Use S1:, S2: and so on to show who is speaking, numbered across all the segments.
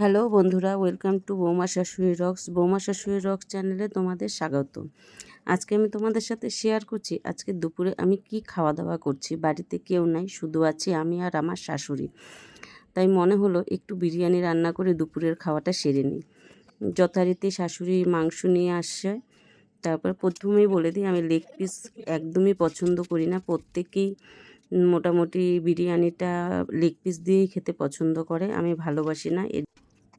S1: Hello বন্ধুরা, welcome to বৌমা শাশুড়ি রক্স, বৌমা শাশুড়ি রক্স চ্যানেলে তোমাদের স্বাগত। আজকে আমি তোমাদের সাথে শেয়ার করছি, আজকে দুপুরে আমি কি খাওয়া দাওয়া করছি, বাড়িতে কেউ নাই, শুধু আছি আমি আর আমার শাশুড়ি। তাই মনে হলো একটু বিরিয়ানি রান্না করে দুপুরের খাওয়াটা সেরে নিই। যথারীতি শাশুড়ি মাংস নিয়ে আসছে তারপর প্রথমেই বলে দিই আমি লেগ পিস একদমই পছন্দ করি না, প্রত্যেকেই মোটামুটি বিরিয়ানিটা লেগ পিস দিয়েই খেতে পছন্দ করে, আমি ভালোবাসি না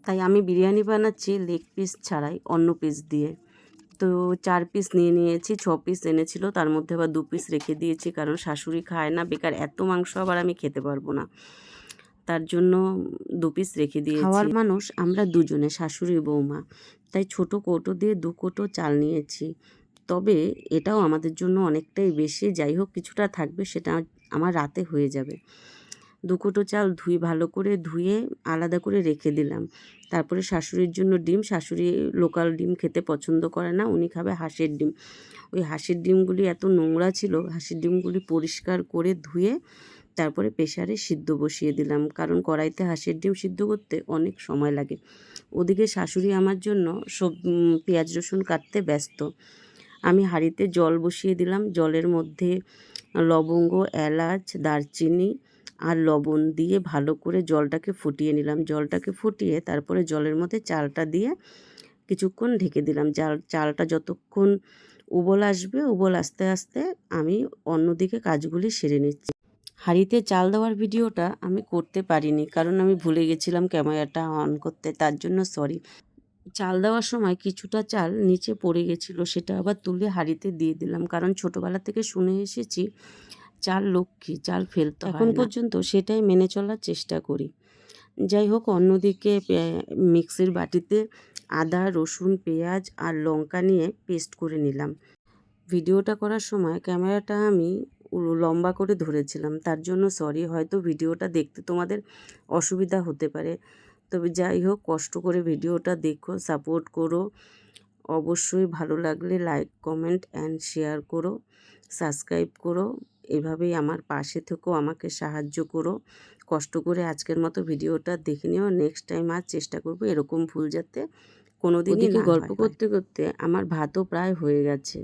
S1: তাই আমি বিরিয়ানি বানাচ্ছি লেগ পিস ছাড়াই, অন্য পিস দিয়ে। তো চার পিস নিয়ে নিয়েছি, ছ পিস এনেছিল, তার মধ্যে আবার দু পিস রেখে দিয়েছি, কারণ শাশুড়ি খায় না, বেকার এত মাংস আবার আমি খেতে পারব না। তার জন্য দু পিস রেখে দিয়েছি। খাওয়ার মানুষ আমরা দুজনে, শাশুড়ি, বৌমা। তাই ছোট কৌটো দিয়ে দু কৌটো চাল নিয়েছি। তবে এটাও আমাদের জন্য অনেকটাই বেশি, যাই হোক কিছুটা থাকবে, সেটা আমার রাতে হয়ে যাবে। দু কোটো চাল ধুয়ে ভালো করে ধুয়ে আলাদা করে রেখে দিলাম। তারপরে শাশুড়ির জন্য ডিম, শাশুড়ি লোকাল ডিম খেতে পছন্দ করে না, উনি খাবে হাঁসের ডিম। ওই হাঁসের ডিমগুলি এত নোংরা ছিল, হাঁসের ডিমগুলি পরিষ্কার করে ধুয়ে তারপরে প্রেশারে সিদ্ধ বসিয়ে দিলাম। কারণ কড়াইতে হাঁসের ডিম সিদ্ধ করতে অনেক সময় লাগে। ওদিকে শাশুড়ি আমার জন্য সব পেঁয়াজ রসুন কাটতে ব্যস্ত। আমি হাঁড়িতে জল বসিয়ে দিলাম। জলের মধ্যে লবঙ্গ, এলাচ, দারচিনি আর লবণ দিয়ে ভালো করে জলটাকে ফুটিয়ে নিলাম। জলটাকে ফুটিয়ে তারপরে জলের মধ্যে চালটা দিয়ে কিছুক্ষণ ঢেকে দিলাম। চাল, চালটা যতক্ষণ উবল আসবে, উবল আস্তে আস্তে আমি অন্যদিকে কাজগুলি সেরে নিচ্ছি। হাঁড়িতে চাল দেওয়ার ভিডিওটা আমি করতে পারিনি কারণ আমি ভুলে গেছিলাম ক্যামেরাটা অন করতে, তার জন্য সরি। চাল দেওয়ার সময় কিছুটা চাল নিচে পড়ে গেছিল, সেটা আবার তুলে হাঁড়িতে দিয়ে দিলাম। কারণ ছোটোবেলা থেকে শুনে এসেছি চাল লক্ষ্মী চাল ফেলতে এখন পর্যন্ত সেটাই মেনে চলার চেষ্টা করি। যাই হোক অন্যদিকে মিক্সির বাটিতে আদা রসুন পেঁয়াজ আর লঙ্কা নিয়ে পেস্ট করে নিলাম। ভিডিওটা করার সময় ক্যামেরাটা আমি লম্বা করে ধরেছিলাম। তার জন্য সরি হয়তো ভিডিওটা দেখতে তোমাদের অসুবিধা হতে পারে। তবে যাই হোক কষ্ট করে ভিডিওটা দেখো সাপোর্ট করো। অবশ্যই ভালো লাগলে লাইক কমেন্ট অ্যান্ড শেয়ার করো সাবস্ক্রাইব করো এভাবেই আমার পাশে থেকেও আমাকে সাহায্য করো। কষ্ট করে আজকের মতো ভিডিওটা দেখে নিও নেক্সট টাইম আর চেষ্টা করব এরকম ভুল যাতে কোনো দিনই গল্প করতে করতে আমার ভাতও প্রায় হয়ে গেছে।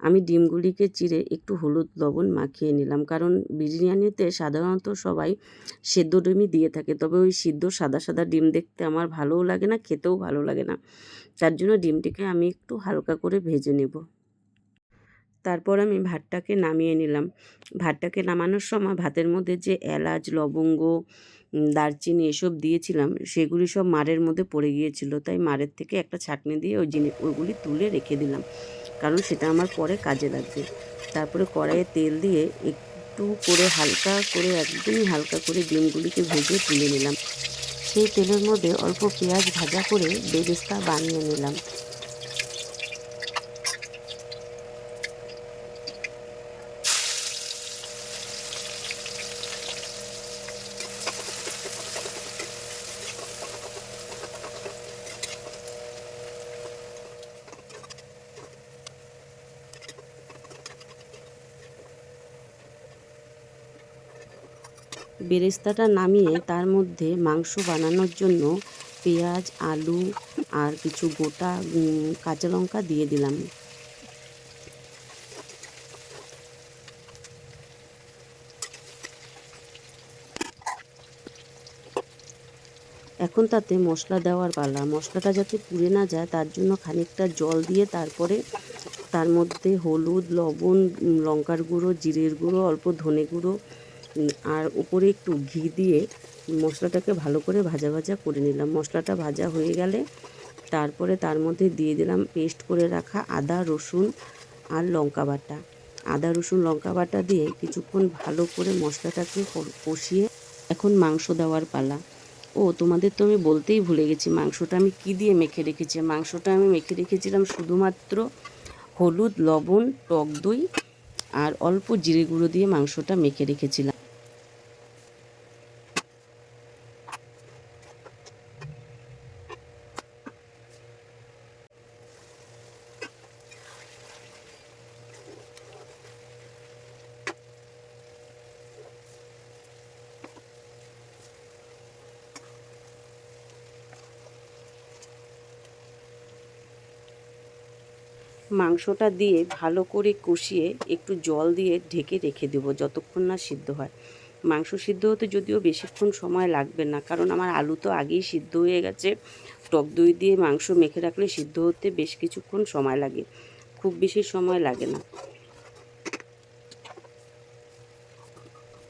S1: আমি ডিমগুলিকে চিড়ে একটু হলুদ লবণ মাখিয়ে নিলাম কারণ বিরিয়ানিতে সাধারণত সবাই সেদ্ধ ডিমই দিয়ে থাকে তবে ওই সিদ্ধ সাদা সাদা ডিম দেখতে আমার ভালোও লাগে না খেতেও ভালো লাগে না। তার জন্য ডিমটিকে আমি একটু হালকা করে ভেজে নেব। তারপর আমি ভাতটাকে নামিয়ে নিলাম। ভাতটাকে নামানোর সময় ভাতের মধ্যে যে এলাচ, লবঙ্গ দারচিনি এসব দিয়েছিলাম, সেগুলি সব মারের মধ্যে পড়ে গিয়েছিল। তাই মারের থেকে একটা ছাকনি দিয়ে ওই জিনিস ওইগুলি তুলে রেখে দিলাম। কারণ সেটা আমার পরে কাজে লাগবে। তারপরে কড়াইয়ে তেল দিয়ে একটু করে হালকা করে, একদমই হালকা করে ডিমগুলিকে ভেজে তুলে নিলাম। সেই তেলের মধ্যে অল্প পেঁয়াজ ভাজা করে বেরেস্তা বানিয়ে নিলাম। বেরেস্তাটা নামিয়ে তার মধ্যে মাংস বানানোর জন্য পেঁয়াজ, আলু আর কিছু গোটা কাঁচা লঙ্কা দিয়ে দিলাম। এখন তাতে মশলা দেওয়ার পালা। মশলাটা যাতে পুড়ে না যায়, তার জন্য খানিকটা জল দিয়ে তারপরে তার মধ্যে হলুদ, লবণ লঙ্কার গুঁড়ো, জিরের গুঁড়ো, অল্প ধনে গুঁড়ো আর উপরে একটু ঘি দিয়ে মশলাটাকে ভালো করে ভাজা ভাজা করে নিলাম। মশলাটা ভাজা হয়ে গেলে তারপরে তার মধ্যে দিয়ে দিলাম পেস্ট করে রাখা আদা, রসুন আর লঙ্কা বাটা। আদা, রসুন, লঙ্কা বাটা দিয়ে কিছুক্ষণ ভালো করে মশলাটাকে কষিয়ে এখন মাংস দেওয়ার পালা। ও, তোমাদের তো আমি বলতেই ভুলে গেছি মাংসটা আমি কি দিয়ে মেখে রেখেছি। মাংসটা আমি মেখে রেখেছিলাম শুধুমাত্র হলুদ, লবণ, টক দই আর অল্প জিরে গুঁড়ো দিয়ে মাংসটা মেখে রেখেছিলাম। মাংসটা দিয়ে ভালো করে কষিয়ে একটু জল দিয়ে ঢেকে রেখে দেবো যতক্ষণ না সিদ্ধ হয়। মাংস সিদ্ধ হতে যদিও বেশিক্ষণ সময় লাগবে না, কারণ আমার আলু তো আগেই সিদ্ধ হয়ে গেছে। টক দই দিয়ে মাংস মেখে রাখলে সিদ্ধ হতে বেশ কিছুক্ষণ সময় লাগে, খুব বেশি সময় লাগে না।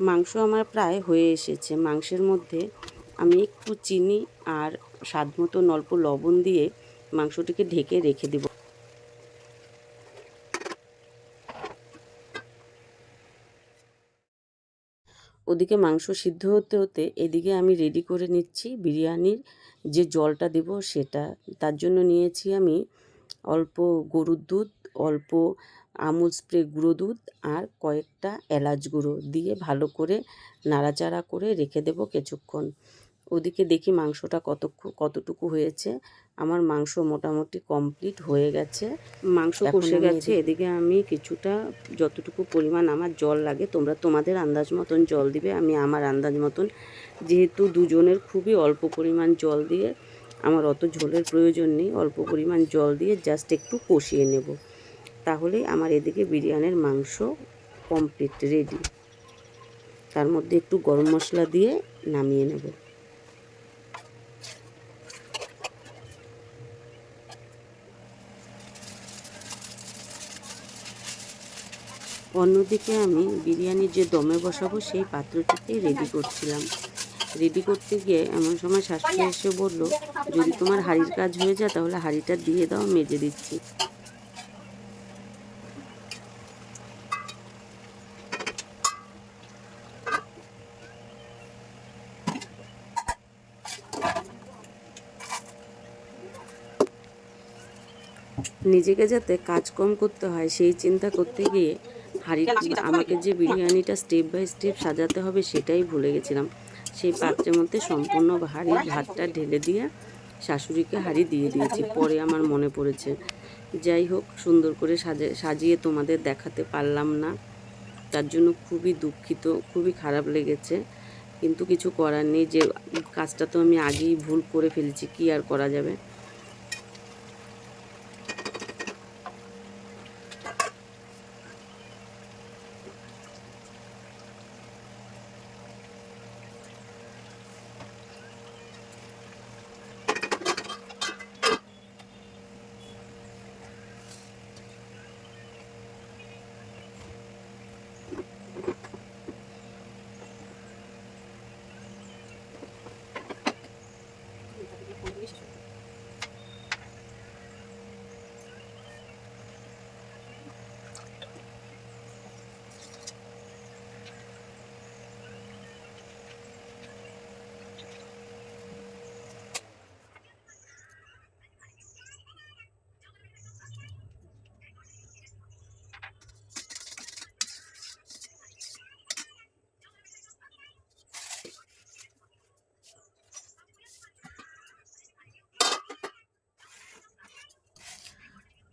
S1: মাংস আমার প্রায় হয়ে এসেছে। মাংসের মধ্যে আমি একটু চিনি আর স্বাদ মতো অল্প লবণ দিয়ে মাংসটিকে ঢেকে রেখে দেব। ওদিকে মাংস সিদ্ধ হতে হতে এদিকে আমি রেডি করে নিচ্ছি বিরিয়ানির যে জলটা দেব সেটা। তার জন্য নিয়েছি আমি অল্প গরুর দুধ, অল্প আমুল স্প্রে গুঁড়ো দুধ আর কয়েকটা এলাচ গুঁড়ো দিয়ে ভালো করে নাড়াচাড়া করে রেখে দেব কিছুক্ষণ। ওদিকে দেখি মাংসটা কত কতটুকু হয়েছে। আমার মাংস মোটামুটি কমপ্লিট হয়ে গেছে। মাংস কষে গেছে। এদিকে আমি কিছুটা যতটুকু পরিমাণ আমার জল লাগে তোমরা তোমাদের আন্দাজ মতন জল দিবে। আমি আমার আন্দাজ মতন যেহেতু দুজনের খুবই অল্প পরিমাণ জল দিয়ে আমার অত ঝোলের প্রয়োজন নেই অল্প পরিমাণ জল দিয়ে জাস্ট একটু কষিয়ে নেব। তাহলে আমার এদিকে বিরিয়ানির মাংস কমপ্লিট রেডি তার মধ্যে একটু গরম মশলা দিয়ে নামিয়ে নেব। অন্যদিকে আমি বিরিয়ানির যে দমে বসাবো, সেই পাত্রটিকে রেডি করছিলাম। রেডি করতে গিয়ে এমন সময় শাশুড়ি এসে বলল, যদি তোমার হাড়ির কাজ হয়ে যায়, তাহলে হাড়িটা দিয়ে দাও মেজে দিচ্ছি। নিজেকে যাতে কাজ কম করতে হয়, সেই চিন্তা করতে গিয়ে হাড়ি আমাকে যে বিরিয়ানিটা স্টেপ বাই স্টেপ সাজাতে হবে সেটাই ভুলে গেছিলাম। সেই পাত্রের মধ্যে সম্পূর্ণ হাড়ির ভাতটা ঢেলে দিয়ে শাশুড়িকে হাড়ি দিয়ে দিয়েছি পরে আমার মনে পড়েছে। যাই হোক সুন্দর করে সাজে সাজিয়ে তোমাদের দেখাতে পারলাম না। তার জন্য খুবই দুঃখিত খুবই খারাপ লেগেছে। কিন্তু কিছু করার নেই যে কাজটা তো আমি আগেই ভুল করে ফেলেছি কি আর করা যাবে?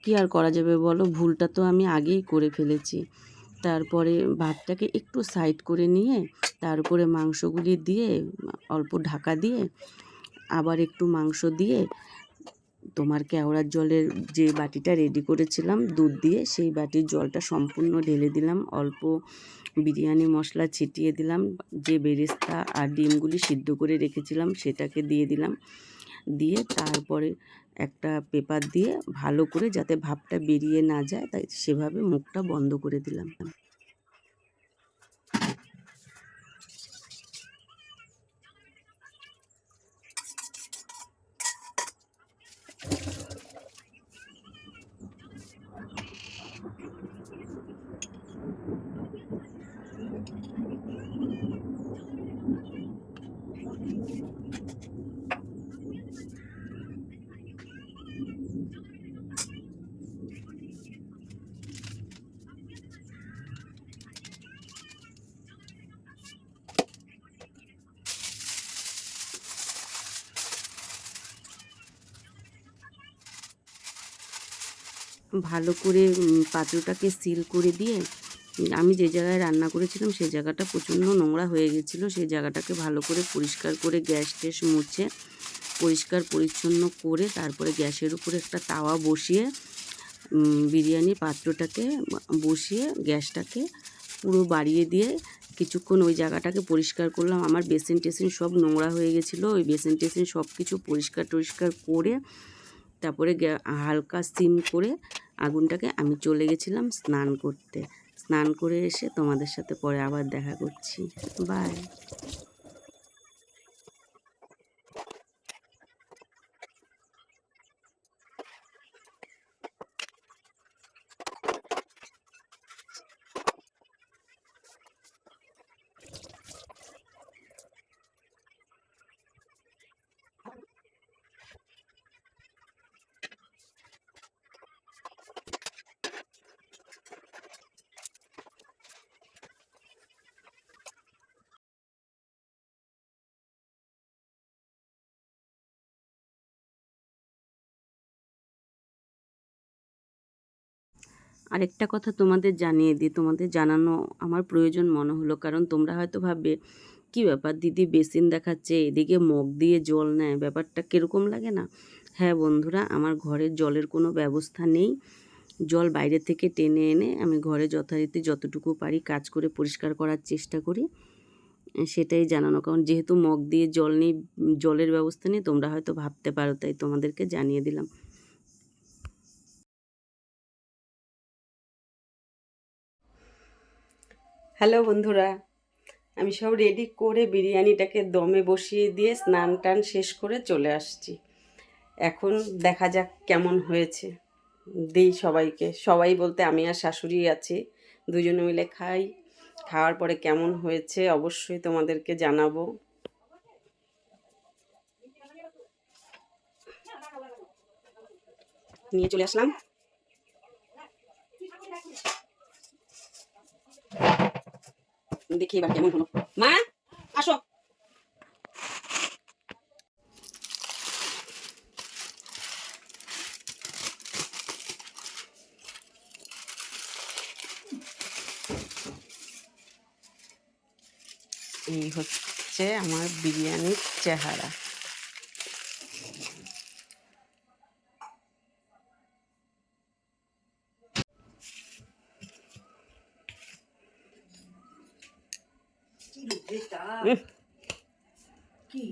S1: কি আর করা যাবে বলো? ভুলটা তো আমি আগেই করে ফেলেছি। তারপরে ভাতটাকে একটু সাইড করে নিয়ে, তার উপরে মাংসগুলি দিয়ে, অল্প ঢাকা দিয়ে, আবার একটু মাংস দিয়ে, তোমার কেওড়ার জলের যে বাটিটা রেডি করেছিলাম, দুধ দিয়ে, সেই বাটির জলটা সম্পূর্ণ ঢেলে দিলাম। অল্প বিরিয়ানি মশলা ছিটিয়ে দিলাম। যে বেরেস্তা আর ডিমগুলি সিদ্ধ করে রেখেছিলাম, সেটাকে দিয়ে দিলাম। দিয়ে তারপরে একটা পেপার দিয়ে ভালো করে যাতে ভাপটা বেরিয়ে না যায়, তাই সেভাবে মুখটা বন্ধ করে দিলাম। ভালো করে পাত্রটাকে সিল করে দিয়ে, আমি যে জায়গায় রান্না করেছিলাম সেই জায়গাটা প্রচণ্ড নোংরা হয়ে গেছিল। সেই জায়গাটাকে ভালো করে পরিষ্কার করে গ্যাস ট্যাস মুছে, পরিষ্কার পরিচ্ছন্ন করে তারপরে গ্যাসের উপরে একটা তাওয়া বসিয়ে বিরিয়ানি পাত্রটাকে বসিয়ে গ্যাসটাকে পুরো বাড়িয়ে দিয়ে কিছুক্ষণ ওই জায়গাটাকে পরিষ্কার করলাম। আমার বেসিন টেসিন সব নোংরা হয়ে গেছিল। ওই বেসিন টেসিন সব কিছু পরিষ্কার টরিষ্কার করে, তারপরে হালকা সিম করে আগুনটাকে আমি চলে গেছিলাম স্নান করতে। স্নান করে এসে তোমাদের সাথে পরে আবার দেখা করছি। বাই। আরেকটা কথা তোমাদের জানিয়ে দিই, তোমাদের জানানো আমার প্রয়োজন মনে হলো। কারণ তোমরা হয়তো ভাববে, কি ব্যাপার দিদি বেসিন দেখাচ্ছে, এদিকে মগ দিয়ে জল নেয়, ব্যাপারটা কীরকম লাগে না? হ্যাঁ বন্ধুরা, আমার ঘরের জলের কোনো ব্যবস্থা নেই। জল বাইরে থেকে টেনে এনে আমি ঘরে যথারীতি যতটুকু পারি কাজ করে পরিষ্কার করার চেষ্টা করি। সেটাই জানানো। কারণ যেহেতু মগ দিয়ে জল নেই, জলের ব্যবস্থা নেই, তোমরা হয়তো ভাবতে পারো, তাই তোমাদেরকে জানিয়ে দিলাম। হ্যালো বন্ধুরা, আমি সব রেডি করে বিরিয়ানিটাকে দমে বসিয়ে দিয়ে স্নান টান শেষ করে চলে আসছি। এখন দেখা যাক কেমন হয়েছে। দিই সবাইকে। সবাই বলতে আমি আর শাশুড়ি আছি, দুজনে মিলে খাই। খাওয়ার পরে কেমন হয়েছে অবশ্যই তোমাদেরকে জানাব। নিয়ে চলে আসলাম। দেখি এবার কেমন হলো মা আসো। এই হচ্ছে আমার বিরিয়ানির চেহারা।
S2: কি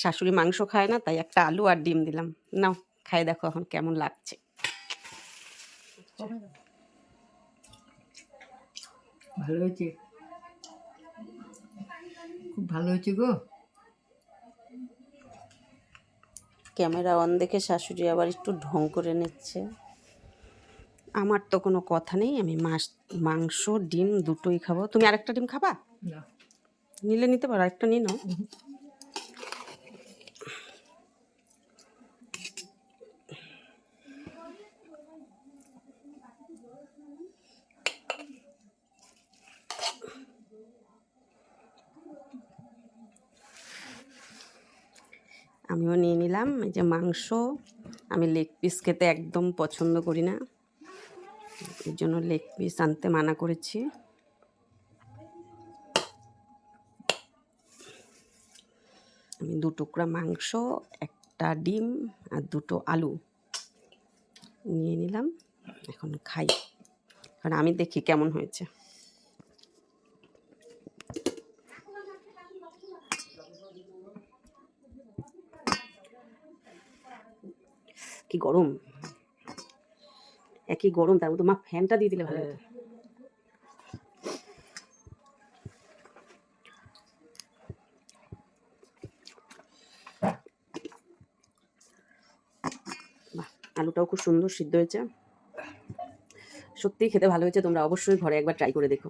S1: শাশুড়ি মাংস খায় না তাই একটা আলু আর ডিম দিলাম। নাও খাই দেখো এখন কেমন লাগছে।
S2: ভালো হয়েছে? খুব ভালো হয়েছে গো।
S1: ক্যামেরা অন দেখে শাশুড়ি আবার একটু ঢং করে নিচ্ছে। আমার তো কোনো কথা নেই আমি মাছ মাংস ডিম দুটোই খাব। তুমি আরেকটা ডিম খাবা?
S2: না।
S1: নিলে নিতে পারো আরেকটা নিয়ে নাও। আমিও নিয়ে নিলাম। এই যে মাংস, আমি লেগ পিস খেতে একদম পছন্দ করি না। এর জন্য লেগ পিস আনতে মানা করেছি। আমি দু টুকরা মাংস, একটা ডিম আর দুটো আলু নিয়ে নিলাম। এখন খাই। কারণ আমি দেখি কেমন হয়েছে। কি গরম। একই গরম তার মধ্যে মা ফ্যানটা দিয়ে দিলে ভালো হতো। বাহ আলুটাও খুব সুন্দর সিদ্ধ হয়েছে। সত্যিই খেতে ভালো হয়েছে তোমরা অবশ্যই ঘরে একবার ট্রাই করে দেখো।